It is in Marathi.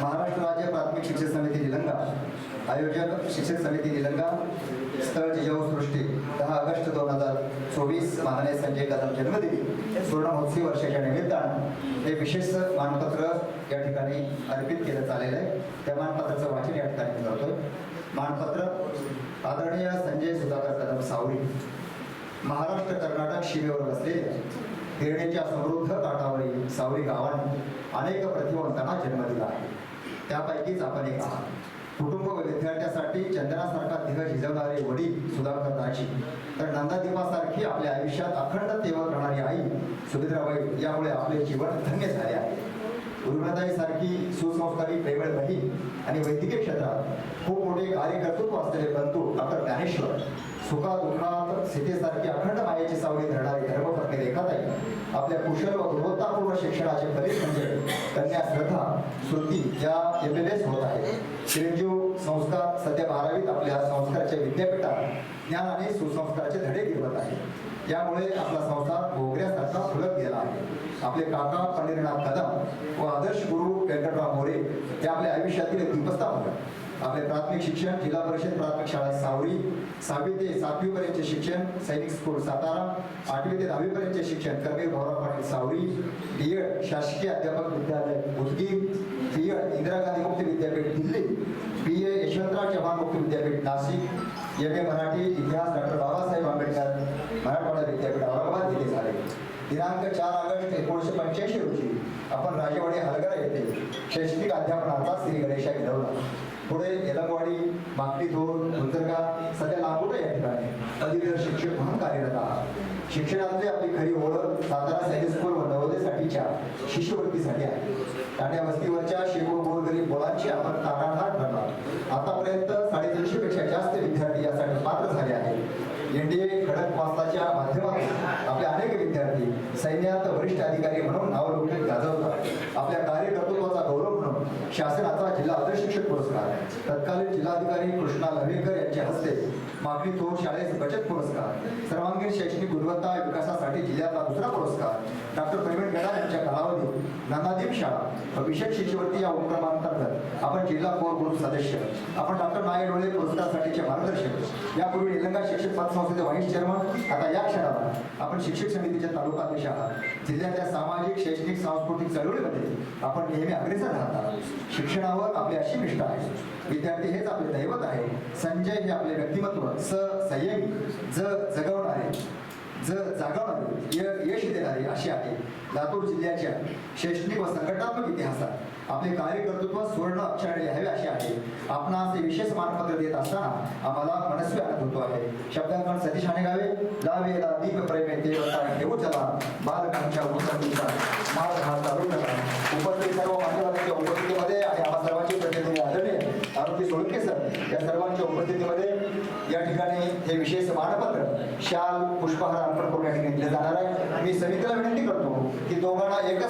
महाराष्ट्र राज्य प्राथमिक शिक्षण समिती निलंगा आयोजक शिक्षण समिती निलंगा स्थळ जिजाऊ सृष्टी दहा ऑगस्ट दोन हजार चोवीस माननीय संजय कदम जन्मदिनी सुवर्ण महोत्सवी वर्षाच्या निमित्तानं हे विशेष मानपत्र या ठिकाणी अर्पित केलं चाललेलं आहे. त्या मानपत्राचं वाचन या ठिकाणी करतोय. मानपत्र आदरणीय संजय सुधाकर कदम सावरी महाराष्ट्र कर्नाटक सीमेवर बसलेल्या खेळण्याच्या समृद्ध काठावरील सावरी गावाने अनेक प्रतिभावंतांना जन्म दिला आहे. त्यापैकीच आपण एक आहात. कुटुंब व विद्यार्थ्यासाठी चंदनासारखा दिग्गज झिजवणारे वडील सुधाकर दाजी. तर नंदादीपासारखी आपल्या आयुष्यात अखंड तेवत राहणारी आई सुभद्राबाई यामुळे आपले जीवन धन्य झाले आहे. उर्मिलाताई सारखी सुसंस्कारी प्रेमळ बहीण आणि वैद्यकीय क्षेत्रात खूप मोठे कार्यकर्तृत्व असलेले बंधू डॉक्टर ज्ञानेश्वर सुखा दुःखात सीतेसारखी अखंड मायेची सावली धरणारी धर्मपत्नी रेखाताई आपल्या कुशल व गुणवत्तापूर्ण शिक्षणाचे फलित म्हणजे कन्या श्रद्धा श्रुती या एम एल एस होत आहे चिरंजीव संस्कार सध्या बारावीत आपल्या संस्काराच्या विद्यापीठात ज्ञान आणि सुसंस्काराचे धडे गिरवत आहे यामुळे आपला संसार भोगले आपले काका पंढरीनाथ कदम व आदर्श गुरु व्यंकटराव मोरे हे आपल्या आयुष्यातील दीपस्थापक आपले प्राथमिक शिक्षण जिल्हा परिषद प्राथमिक शाळा सावरी सहावी ते सातवी पर्यंतचे शिक्षण सैनिक स्कूल सातारा आठवी ते दहावी पर्यंतचे शिक्षण कर्नल भाऊराव पाटील सावरी बी एड शासकीय अध्यापक विद्यालय उदगीर बी एड इंदिरा गांधी मुक्त विद्यापीठ दिल्ली बी ए यशवंतराव चव्हाण मुक्त विद्यापीठ नाशिक एम ए मराठी इतिहास डॉक्टर बाबासाहेब आंबेडकर मराठवाडा विद्यापीठ दिनांक चार ऑगस्ट एकोणीसशे पंच्याऐंशी रोजी आपण राजेवाडी हलगरा येथे शैक्षणिक अध्यापनाचा श्री गणेशा घडवला पुढे येलंगवाडी माकडी धोर गुंजरगा सध्या लांबोटा या ठिकाणी पदवीधर शिक्षक म्हणून कार्यरत आहात. शिक्षणातली आपली खरी ओळख सातारा सैनिक स्कूल व नवोदयसाठीच्या शिष्यवृत्तीसाठी आहे. ठाण्या वस्तीवरच्या शेकडो गोरगरीब मुलांची आपण ताटाठाट ठरला आतापर्यंत साडेतीनशे पेक्षा जास्त विद्यार्थी यासाठी पात्र झाले आहेत. एनडीए खडक वास्ताच्या माध्यमातून आपले सैन्यात वरिष्ठ अधिकारी म्हणून नावलौकिक गाजवला आपल्या कार्यकर्तृत्वाचा गौरव म्हणून शासनाचा जिल्हा आदर्श शिक्षक पुरस्कार तत्कालीन जिल्हाधिकारी कृष्णा लवेकर यांच्या हस्ते मागणी थोर शाळेस बचत पुरस्कार सर्वांगीण शैक्षणिक गुणवत्ता विकासासाठी जिल्ह्यातला दुसरा पुरस्कार डॉक्टर प्रवीण गडा यांच्या कालावधीत नानादीप शाळा विशेष शिष्यवृत्ती या उपक्रमांतर्गत आपण जिल्हा कोर ग्रुप सदस्य आपण डॉक्टर नाय डोळे पुरस्कारासाठीचे मार्गदर्शक यापूर्वी निलंगा शिक्षक पतसंस्थेचे व्हाईस चेअरमन आता या क्षणाला आपण शिक्षक समितीचे तालुका अध्यक्ष आहात. जिल्ह्यातल्या सामाजिक शैक्षणिक सांस्कृतिक चळवळीमध्ये आपण नेहमी अग्रेसर राहतात शिक्षणावर आपली अशी निष्ठा आहे. विद्यार्थी हेच आपले दैवत आहे. संजय हे आपले व्यक्तिमत्व स संयमी ज जगवणारे ज जागवणारे यश देणारे असे आहे. लातूर जिल्ह्याच्या शैक्षणिक व संघटनात्मक इतिहासात आपले कार्यकर्तृत्व सुवर्ण अक्षराने लिहावे आपणास हे विशेष मानपत्र देत असताना आम्हाला मनस्वी आनंद होतो आहे. शब्दांकन सतीश गावे लावेला दीप प्रेमे देवता घेऊ चला. बालकांच्या उत्सवीचा माल हा चालू करा. उपस्थित सर्व मान्यवरांच्या उपस्थितीमध्ये आणि आम्हा सर्वांचे प्रतिनिधी आदरणीय आरोपी सोळंके सर या सर्वांच्या उपस्थितीमध्ये या ठिकाणी हे विशेष मानपत्र शाल पुष्पहार अर्पण करून या ठिकाणी दिले जाणार आहे. मी समितीला विनंती करतो की दोघांना एकच